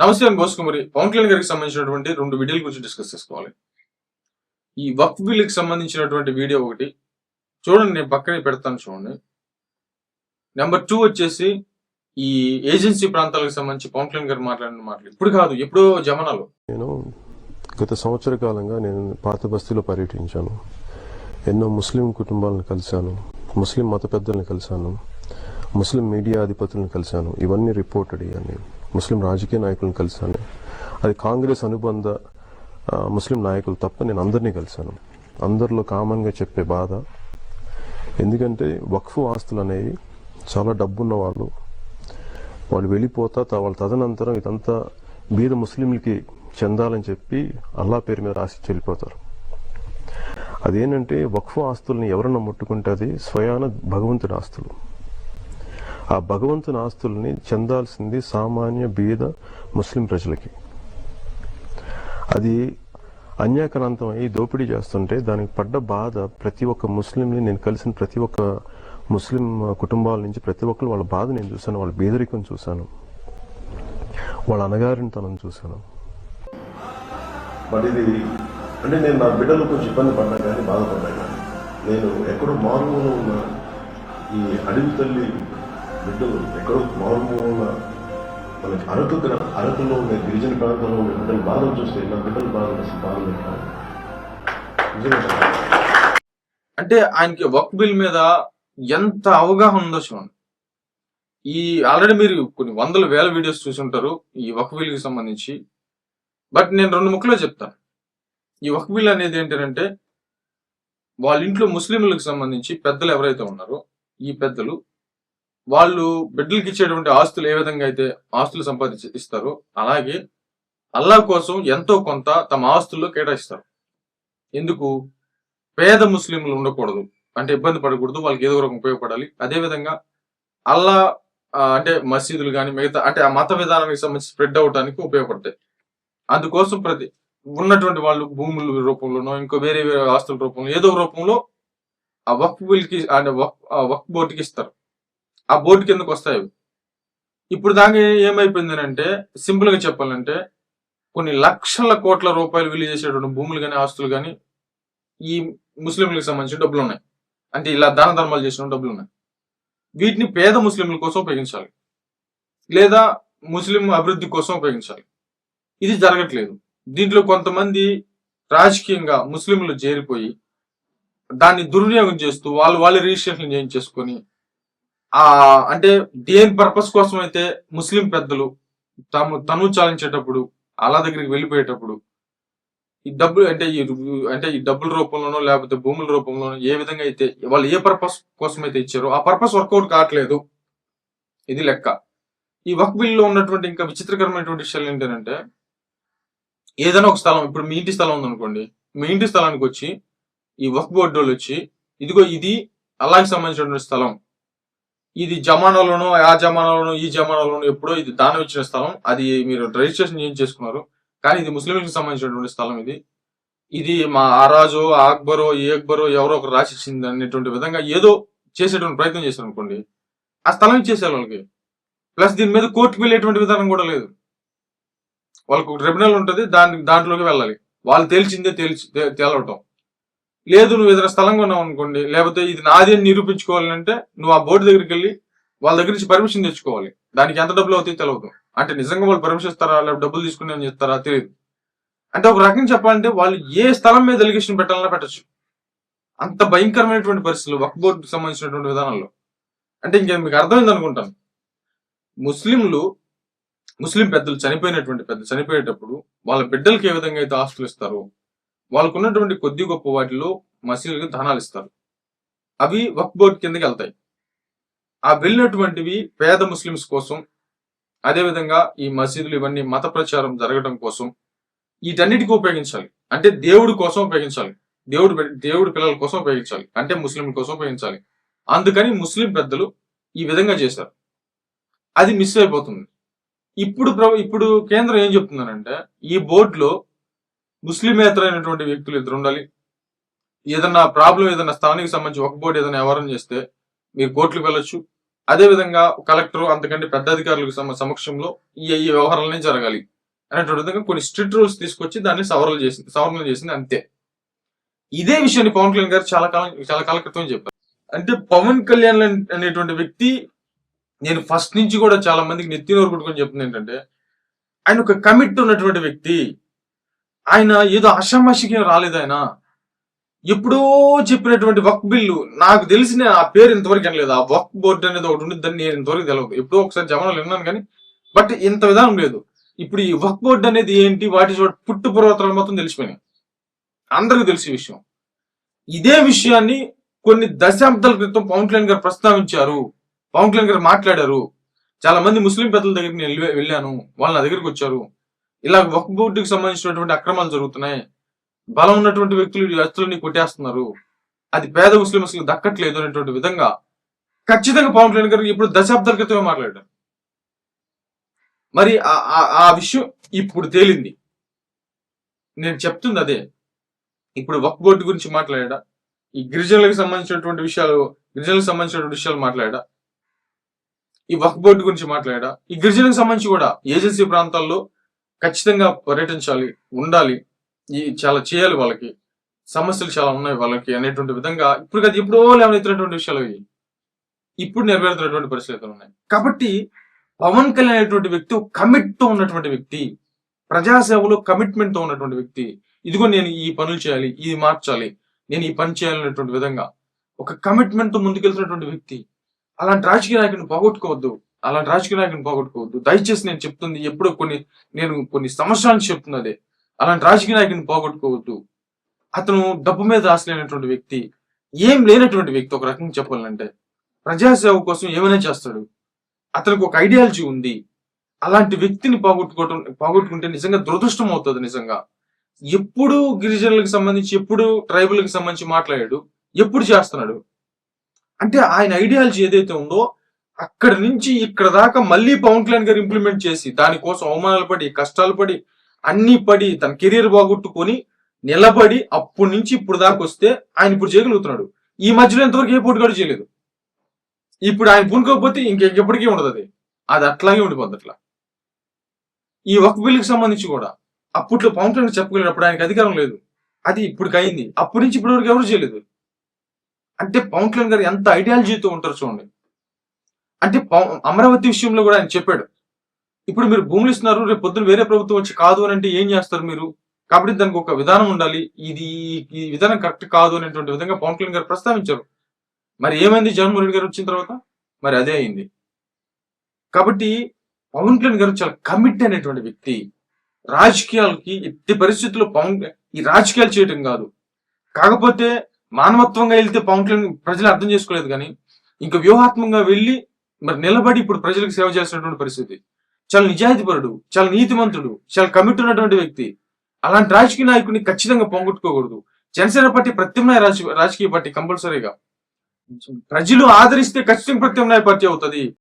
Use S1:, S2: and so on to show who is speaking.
S1: నమస్తే అని గోసుకుమరి పవన్ కళ్యాణ్ గారికి సంబంధించినటువంటి రెండు వీడియోల గురించి డిస్కస్ చేసుకోవాలి. ఈ వక్ బిల్కి సంబంధించినటువంటి వీడియో ఒకటి. చూడండి నేను పక్కనే పెడతాను చూడండి. నెంబర్ టూ వచ్చేసి ఈ ఏజెన్సీ ప్రాంతాలకు సంబంధించి పవన్ కళ్యాణ్ గారు మాట్లాడిన మాటలు. ఇప్పుడు కాదు ఎప్పుడో జమనాలు.
S2: నేను గత సంవత్సర కాలంగా నేను పాత బస్తీలో పర్యటించాను. ఎన్నో ముస్లిం కుటుంబాలను కలిశాను. ముస్లిం మత పెద్దలను కలిశాను. ముస్లిం మీడియా అధిపతులను కలిశాను. ఇవన్నీ రిపోర్టెడ్ ఇవన్నీ. ముస్లిం రాజకీయ నాయకులను కలిశాను. అది కాంగ్రెస్ అనుబంధ ముస్లిం నాయకులు తప్ప నేను అందరినీ కలిశాను. అందరిలో కామన్గా చెప్పే బాధ. ఎందుకంటే వక్ఫ్ ఆస్తులు అనేవి చాలా డబ్బున్న వాళ్ళు వాళ్ళు వెళ్ళిపోతా త- వాళ్ళ తదనంతరం ఇదంతా బీద ముస్లింలకి చెందాలని చెప్పి అల్లా పేరు మీద రాసి చెల్లిపోతారు. అదేంటంటే వక్ఫ్ ఆస్తుల్ని ఎవరన్నా ముట్టుకుంటే అది స్వయాన భగవంతుడి ఆస్తులు. ఆ భగవంతుని ఆస్తుల్ని చెందాల్సింది సామాన్య బీద ముస్లిం ప్రజలకి. అది అన్యాక్రాంతం అయ్యి దోపిడీ చేస్తుంటే దానికి పడ్డ బాధ ప్రతి ఒక్క ముస్లింని నేను కలిసిన ప్రతి ఒక్క ముస్లిం కుటుంబాల నుంచి ప్రతి ఒక్కరు వాళ్ళ బాధ నేను చూశాను వాళ్ళ బేదరికం చూశాను. వాళ్ళ అనగారినతనం చూశాను.
S3: బట్ ఇది అంటే నేను నా బిడ్డలు కొంచెం ఇబ్బంది పడ్డా కానీ బాధపడ్డా కానీ నేను ఎక్కడో మారుమూల ఉన్న ఈ అడవి తల్లి బిడ్డలు ఎక్కడో మారుమూల మనకి అరకు అరకులో ఉండే గిరిజన ప్రాంతంలో ఉండే బిడ్డల బాధలు చూస్తే నా బిడ్డల బాధలు అసలు బాధలు
S1: అంటే ఆయనకి వక్ బిల్ మీద ఎంత అవగాహన ఉందో చూడండి. ఈ ఆల్రెడీ మీరు కొన్ని వందల వేల వీడియోస్ చూసుంటారు ఈ వక్ బిల్కి సంబంధించి. బట్ నేను రెండు ముక్కలో చెప్తాను. ఈ వక్ బిల్ అనేది ఏంటంటే వాళ్ళ ఇంట్లో ముస్లింలకు సంబంధించి పెద్దలు ఎవరైతే ఉన్నారో ఈ పెద్దలు వాళ్ళు బిడ్డలకి ఇచ్చేటువంటి ఆస్తులు ఏ విధంగా అయితే ఆస్తులు సంపాదించి ఇస్తారో అలాగే అల్లా కోసం ఎంతో కొంత తమ ఆస్తుల్లో కేటాయిస్తారు. ఎందుకు? పేద ముస్లింలు ఉండకూడదు. అంటే ఇబ్బంది పడకూడదు. వాళ్ళకి ఏదో ఒక ఉపయోగపడాలి. అదే విధంగా అల్లా అంటే మసీదులు కానీ మిగతా అంటే ఆ మత విధానానికి సంబంధించి స్ప్రెడ్ అవడానికి ఉపయోగపడతాయి. అందుకోసం ప్రతి ఉన్నటువంటి వాళ్ళు భూముల రూపంలోనో ఇంకో వేరే వేరే ఆస్తుల రూపంలో ఏదో రూపంలో ఆ వక్ బిల్కి అంటే వక్ ఆ వక్ బోర్డుకి ఇస్తారు. ఆ బోర్డు కిందకు వస్తాయి ఇప్పుడు దాకా ఏమైపోయింది అంటే సింపుల్గా చెప్పాలంటే కొన్ని లక్షల కోట్ల రూపాయలు విలువ చేసేటువంటి భూములు కానీ ఆస్తులు కానీ ఈ ముస్లింలకు సంబంధించిన డబ్బులు ఉన్నాయి. అంటే ఇలా దాన ధర్మాలు చేసిన డబ్బులు ఉన్నాయి. వీటిని పేద ముస్లింల కోసం ఉపయోగించాలి. లేదా ముస్లిం అభివృద్ధి కోసం ఉపయోగించాలి. ఇది జరగట్లేదు. దీంట్లో కొంతమంది రాజకీయంగా ముస్లింలు చేరిపోయి దాన్ని దుర్వినియోగం చేస్తూ వాళ్ళు వాళ్ళ రిజిస్ట్రేషన్ చేయించేసుకొని ఆ అంటే దేని పర్పస్ కోసం అయితే ముస్లిం పెద్దలు తాము తను చాలించేటప్పుడు అలా దగ్గరికి వెళ్ళిపోయేటప్పుడు ఈ డబ్బులు అంటే ఈ అంటే ఈ డబ్బుల రూపంలోనో లేకపోతే భూముల రూపంలోనో ఏ విధంగా అయితే వాళ్ళు ఏ పర్పస్ కోసం అయితే ఇచ్చారో ఆ పర్పస్ వర్కౌట్ కావట్లేదు. ఇది లెక్క. ఈ వక్ బిల్లో ఉన్నటువంటి ఇంకా విచిత్రకరమైనటువంటి విషయాలు ఏంటంటే ఏదైనా ఒక స్థలం ఇప్పుడు మీ ఇంటి స్థలం ఉందనుకోండి మీ ఇంటి స్థలానికి వచ్చి ఈ వక్ బోర్డు వాళ్ళు వచ్చి ఇదిగో ఇది అలాగే సంబంధించినటువంటి స్థలం ఇది జమానాలోనో ఆ జమానాలోనో ఈ జమానాలోనో ఎప్పుడో ఇది దానం ఇచ్చిన స్థలం. అది మీరు రిజిస్ట్రేషన్ ఏం చేసుకున్నారు? కానీ ఇది ముస్లింలకు సంబంధించినటువంటి స్థలం ఇది. ఇది మా ఆరాజో అక్బరో ఏ అక్బరో ఎవరో ఒకరు రాసిచ్చింది అనేటువంటి విధంగా ఏదో చేసేటువంటి ప్రయత్నం చేశారు అనుకోండి. ఆ స్థలం ఇచ్చేసారు వాళ్ళకి. ప్లస్ దీని మీద కోర్టుకు వెళ్ళేటువంటి విధానం కూడా లేదు. వాళ్ళకు ట్రిబ్యునల్ ఉంటుంది దాని దాంట్లోకి వెళ్ళాలి. వాళ్ళు తేల్చిందే తేల్చి తేలవటం లేదు నువ్వు ఇతర స్థలంగా ఉన్నావు అనుకోండి లేకపోతే ఇది నాది అని నిరూపించుకోవాలంటే నువ్వు ఆ బోర్డు దగ్గరికి వెళ్ళి వాళ్ళ దగ్గర నుంచి పర్మిషన్ తెచ్చుకోవాలి. దానికి ఎంత డబ్బులు అవుతాయి తెలియదు అంటే నిజంగా వాళ్ళు పర్మిషన్ ఇస్తారా లేకపోతే డబ్బులు తీసుకుని అని చేస్తారా తెలియదు. అంటే ఒక రకంగా చెప్పాలంటే వాళ్ళు ఏ స్థలం మీద ఎలిగేషన్ పెట్టాలన్నా పెట్టచ్చు. అంత భయంకరమైనటువంటి పరిస్థితులు వక్ బోర్డుకి సంబంధించినటువంటి విధానంలో. అంటే ఇంకా మీకు అర్థమైంది అనుకుంటాను. ముస్లింలు ముస్లిం పెద్దలు చనిపోయినటువంటి పెద్ద చనిపోయేటప్పుడు వాళ్ళ బిడ్డలకి ఏ విధంగా అయితే ఆస్తులు ఇస్తారో వాళ్ళకు ఉన్నటువంటి కొద్ది గొప్ప వాటిలో మసీదులకు దానాలు ఇస్తారు. అవి వక్ బోర్డ్ కిందకి వెళ్తాయి. ఆ వెళ్ళినటువంటివి పేద ముస్లిమ్స్ కోసం అదేవిధంగా ఈ మసీదులు ఇవన్నీ మత ప్రచారం జరగడం కోసం వీటన్నిటికీ ఉపయోగించాలి. అంటే దేవుడి కోసం ఉపయోగించాలి. దేవుడు దేవుడి పిల్లల కోసం ఉపయోగించాలి. అంటే ముస్లింల కోసం ఉపయోగించాలి. అందుకని ముస్లిం పెద్దలు ఈ విధంగా చేశారు. అది మిస్ అయిపోతుంది. ఇప్పుడు ప్ర- ఇప్పుడు కేంద్రం ఏం చెప్తుందనంటే ఈ బోర్డులో ముస్లిమేతరైనటువంటి వ్యక్తులు ఇద్దరు ఉండాలి. ఏదన్నా ప్రాబ్లం ఏదైనా స్థానిక సంబంధించి ఒక బోర్డు ఏదైనా వ్యవహారం చేస్తే మీరు కోర్టులకు వెళ్ళొచ్చు. అదే విధంగా కలెక్టర్ అంతకంటే పెద్ద అధికారులకు సమక్షంలో ఈ ఈ వ్యవహారాలనే జరగాలి అనేటువంటి విధంగా కొన్ని స్ట్రిక్ట్ రూల్స్ తీసుకొచ్చి దాన్ని సవరణ చేసింది సవరణ చేసింది అంతే. ఇదే విషయాన్ని పవన్ కళ్యాణ్ గారు చాలా కాలం చాలా కాల క్రితం చెప్పారు. అంటే పవన్ కళ్యాణ్ అనేటువంటి వ్యక్తి నేను ఫస్ట్ నుంచి కూడా చాలా మందికి నెత్తి నోరు కొట్టుకొని చెప్తుంది ఏంటంటే ఆయన ఒక కమిట్ ఉన్నటువంటి వ్యక్తి. ఆయన ఏదో అషామాషికి రాలేదు ఆయన. ఎప్పుడో చెప్పినటువంటి వక్ బిల్లు నాకు తెలిసిన ఆ పేరు ఇంతవరకు వినలేదు. ఆ వక్ బోర్డు అనేది ఒకటి ఉండిద్దని నేను ఇంతవరకు తెలియదు ఎప్పుడో ఒకసారి జమానాలు విన్నాను కానీ బట్ ఇంత విధానం లేదు. ఇప్పుడు ఈ వక్ బోర్డు అనేది ఏంటి? వాటి పుట్టు పర్వతాలు మొత్తం తెలిసిపోయినాయి. అందరికీ తెలిసే విషయం. ఇదే విషయాన్ని కొన్ని దశాబ్దాల క్రితం పవన్ కళ్యాణ్ గారు ప్రస్తావించారు. పవన్ కళ్యాణ్ గారు మాట్లాడారు. చాలా మంది ముస్లిం పెద్దల దగ్గరికి నేను వెళ్ళాను. వాళ్ళు నా దగ్గరికి వచ్చారు. ఇలా వక్ బోర్డుకి సంబంధించినటువంటి అక్రమాలు జరుగుతున్నాయి. బలం ఉన్నటువంటి వ్యక్తులు వ్యక్తులని కొట్టేస్తున్నారు. అది పేద ముస్లింస్కి దక్కట్లేదు అనేటువంటి విధంగా ఖచ్చితంగా పవన్ కళ్యాణ్ గారు ఇప్పుడు దశాబ్దాల క్రితమే మాట్లాడారు. మరి ఆ- ఆ విషయం ఇప్పుడు తేలింది. నేను చెప్తుంది అదే. ఇప్పుడు వక్ బోర్డు గురించి మాట్లాడా? ఈ గిరిజనులకు సంబంధించినటువంటి విషయాలు గిరిజనులకు సంబంధించినటువంటి విషయాలు మాట్లాడా? ఈ వక్ బోర్డు గురించి మాట్లాడా? ఈ గిరిజనులకు సంబంధించి కూడా ఏజెన్సీ ప్రాంతాల్లో ఖచ్చితంగా పర్యటించాలి ఉండాలి. ఈ చాలా చేయాలి వాళ్ళకి. సమస్యలు చాలా ఉన్నాయి వాళ్ళకి అనేటువంటి విధంగా ఇప్పుడు కదా ఎప్పుడో లేవనెత్తినటువంటి విషయాలు ఇవి ఇప్పుడు నెరవేరుతున్నటువంటి పరిస్థితులు ఉన్నాయి. కాబట్టి పవన్ కళ్యాణ్ అనేటువంటి వ్యక్తి కమిట్తో ఉన్నటువంటి వ్యక్తి ప్రజాసేవలో కమిట్మెంట్తో ఉన్నటువంటి వ్యక్తి ఇదిగో నేను ఈ పనులు చేయాలి ఇది మార్చాలి నేను ఈ పని చేయాలనేటువంటి విధంగా ఒక కమిట్మెంట్తో ముందుకెళ్తున్నటువంటి వ్యక్తి అలాంటి రాజకీయ నాయకుని పోగొట్టుకోవద్దు. అలాంటి రాజకీయ నాయకుని పోగొట్టుకోవద్దు. దయచేసి నేను చెప్తుంది ఎప్పుడో కొన్ని నేను కొన్ని సంవత్సరాలు చెప్తున్నదే. అలాంటి రాజకీయ నాయకుని పోగొట్టుకోవద్దు. అతను డబ్బు మీద ఆశ లేనటువంటి వ్యక్తి. ఏం లేనటువంటి వ్యక్తి ఒక రకంగా చెప్పాలంటే ప్రజాసేవ కోసం ఏమైనా చేస్తాడు. అతనికి ఒక ఐడియాలజీ ఉంది. అలాంటి వ్యక్తిని పోగొట్టుకోవటం పోగొట్టుకుంటే నిజంగా దురదృష్టం అవుతుంది నిజంగా. ఎప్పుడు గిరిజనులకు సంబంధించి ఎప్పుడు ట్రైబుల్కి సంబంధించి మాట్లాడాడు ఎప్పుడు చేస్తున్నాడు? అంటే ఆయన ఐడియాలజీ ఏదైతే ఉందో అక్కడి నుంచి ఇక్కడ దాకా మళ్ళీ పవన్ కళ్యాణ్ గారు ఇంప్లిమెంట్ చేసి దానికోసం అవమానాలు పడి కష్టాలు పడి అన్ని పడి తన కెరీర్ బాగొట్టుకొని నిలబడి అప్పటి నుంచి ఇప్పుడు దాకా వస్తే ఆయన ఇప్పుడు చేయగలుగుతున్నాడు. ఈ మధ్యలో ఎంతవరకు ఏ పోటీ కూడా చేయలేదు. ఇప్పుడు ఆయన పూనుకోకపోతే ఇంకెప్పటికీ ఉండదు అది. అది అట్లాగే ఉండిపోద్ది అట్లా. ఈ ఒక బిల్లుకి సంబంధించి కూడా అప్పట్లో పవన్ కళ్యాణ్ చెప్పగలిగినప్పుడు ఆయనకి అధికారం లేదు. అది ఇప్పుడు అయింది. అప్పటి నుంచి ఇప్పటి వరకు ఎవరు చేయలేదు. అంటే పవన్ కళ్యాణ్ గారు ఎంత ఐడియాలజీతో ఉంటారు చూడండి. అంటే అమరావతి విషయంలో కూడా ఆయన చెప్పాడు. ఇప్పుడు మీరు భూములు ఇస్తున్నారు రేపు పొద్దున వేరే ప్రభుత్వం వచ్చి కాదు అని అంటే ఏం చేస్తారు మీరు? కాబట్టి దానికి ఒక విధానం ఉండాలి. ఇది ఈ విధానం కరెక్ట్ కాదు అనేటువంటి విధంగా పవన్ కళ్యాణ్ గారు ప్రస్తావించారు. మరి ఏమైంది? జగన్మోహన్ రెడ్డి గారు వచ్చిన తర్వాత? మరి అదే అయింది. కాబట్టి పవన్ కళ్యాణ్ గారు చాలా కమిట్ అనేటువంటి వ్యక్తి. రాజకీయాలకి ఎట్టి పరిస్థితుల్లో పవన్ ఈ రాజకీయాలు చేయటం కాదు. కాకపోతే మానవత్వంగా వెళ్తే పవన్ కళ్యాణ్ ప్రజలు అర్థం చేసుకోలేదు కానీ ఇంకా వ్యూహాత్మకంగా వెళ్ళి మరి నిలబడి ఇప్పుడు ప్రజలకు సేవ చేస్తున్నటువంటి పరిస్థితి. చాలా నిజాయితీపరుడు చాలా నీతిమంతుడు చాలా కమిట్ ఉన్నటువంటి వ్యక్తి. అలాంటి రాజకీయ నాయకుడిని ఖచ్చితంగా పోగొట్టుకోకూడదు. జనసేన పార్టీ ప్రత్యామ్నాయ రాజకీయ పార్టీ కంపల్సరీగా. ప్రజలు ఆదరిస్తే ఖచ్చితంగా ప్రత్యామ్నాయ పార్టీ అవుతుంది.